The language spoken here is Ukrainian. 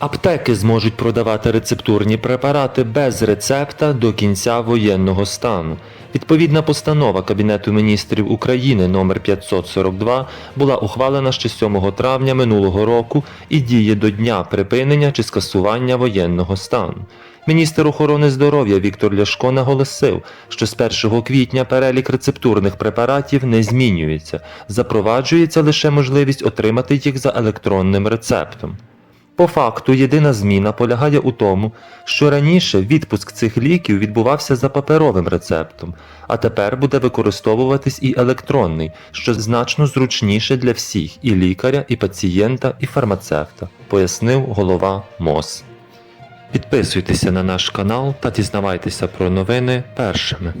Аптеки зможуть продавати рецептурні препарати без рецепта до кінця воєнного стану. Відповідна постанова Кабінету міністрів України номер 542 була ухвалена ще 7 травня минулого року і діє до дня припинення чи скасування воєнного стану. Міністр охорони здоров'я Віктор Ляшко наголосив, що з 1 квітня перелік рецептурних препаратів не змінюється, запроваджується лише можливість отримати їх за електронним рецептом. По факту єдина зміна полягає у тому, що раніше відпуск цих ліків відбувався за паперовим рецептом, а тепер буде використовуватись і електронний, що значно зручніше для всіх і лікаря, і пацієнта, і фармацевта, пояснив голова МОЗ. Підписуйтеся на наш канал та дізнавайтеся про новини першими.